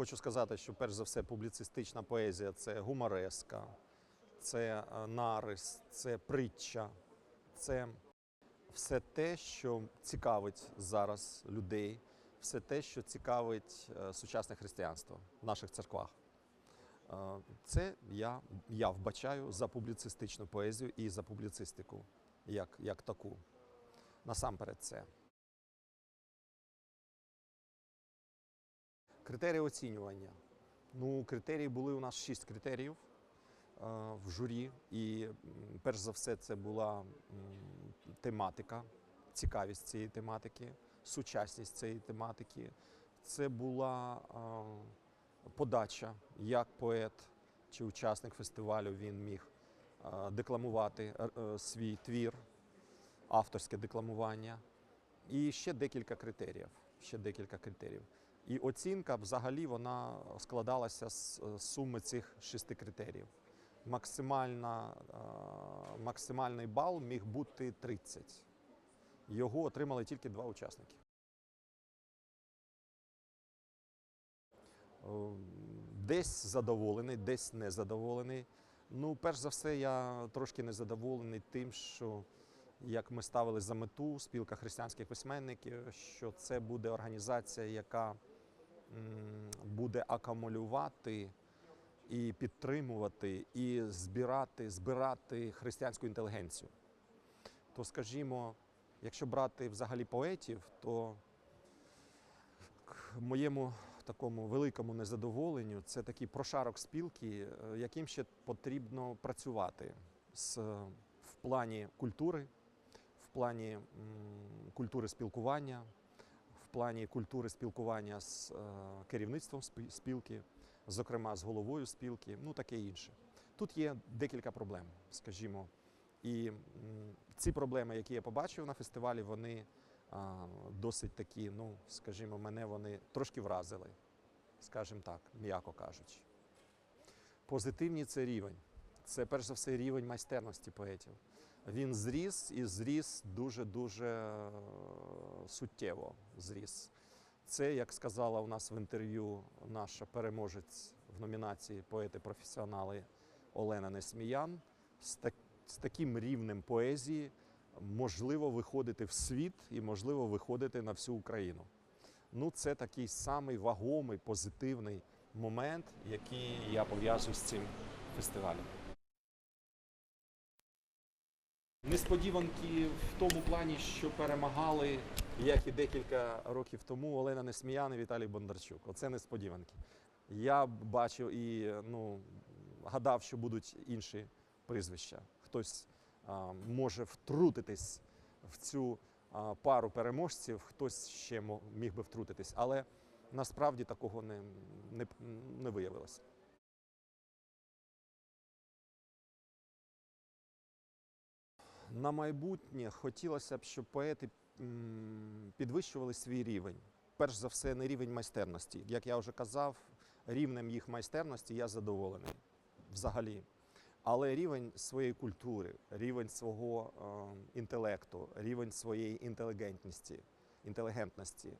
Хочу сказати, що перш за все публіцистична поезія це гумореска, це е, нарис, це притча, це все те, що цікавить зараз людей, все те, що цікавить е, сучасне християнство в наших церквах. Е, Це я, я вбачаю за публіцистичну поезію і за публіцистику як, як таку. Насамперед це. Критерії оцінювання. Ну, критерії були у нас шість критеріїв е, в журі. І перш за все, це була тематика, цікавість цієї тематики, сучасність цієї тематики. Це була е, подача, як поет чи учасник фестивалю він міг е, декламувати свій твір, авторське декламування. І ще декілька критеріїв. Ще декілька критеріїв. І оцінка взагалі вона складалася з е, суми цих шести критеріїв. Максимальна, е, максимальний бал міг бути 30. Його отримали тільки два учасники. Е, Десь задоволений, десь незадоволений. Ну, перш за все, я трошки незадоволений тим, що як ми ставили за мету спілка християнських письменників, що це буде організація, яка буде акумулювати і підтримувати, і збирати, збирати християнську інтелігенцію. То, скажімо, якщо брати взагалі поетів, то моєму такому великому незадоволенню це такий прошарок спілки, е, яким ще потрібно працювати з, в плані культури, в плані м, культури спілкування, плані культури спілкування з е, керівництвом спілки, зокрема з головою спілки, ну таке інше. Тут є декілька проблем, скажімо. І ці проблеми, які я побачив на фестивалі, вони досить такі, ну, скажімо, мене вони трошки вразили, скажімо так, м'яко кажучи. Позитивні це рівень. Це перш за все рівень майстерності поетів. Він зріс і зріс дуже-дуже е, суттєво зріс. Це, як сказала у нас в інтерв'ю наша переможець в номінації Поети-професіонали Олена Несміян, з, так, з таким рівнем поезії можливо виходити в світ і можливо виходити на всю Україну. Ну, це такий самий вагомий, позитивний момент, який я пов'язую з цим фестивалем. Несподіванки в тому плані, що перемагали, як і декілька років тому, Олена Несміян і Віталій Бондарчук. Оце несподіванки. Я бачив і ну, гадав, що будуть інші прізвища. Хтось а, може втрутитись в цю а, пару переможців, хтось ще міг би втрутитись, але насправді такого не, не, не виявилося. На майбутнє хотілося б, щоб поети підвищували свій рівень. Перш за все, не рівень майстерності. Як я вже казав, рівнем їх майстерності я задоволений взагалі. Але рівень своєї культури, рівень свого е, інтелекту, рівень своєї інтелігентності, інтелігентності,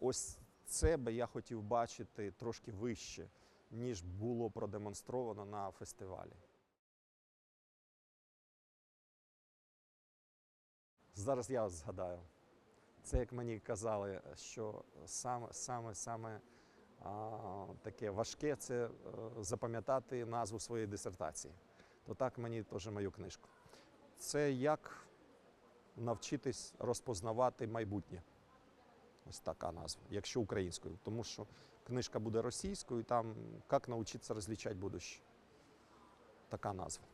ось це би я хотів бачити трошки вище, ніж було продемонстровано на фестивалі. Зараз я згадаю. Це як мені казали, що саме, саме, таке важке це е, запам'ятати назву своєї дисертації. То так мені теж мою книжку. Це як навчитись розпознавати майбутнє. Ось така назва, якщо українською. Тому що книжка буде російською, там як навчитися розлічати будуще. Така назва.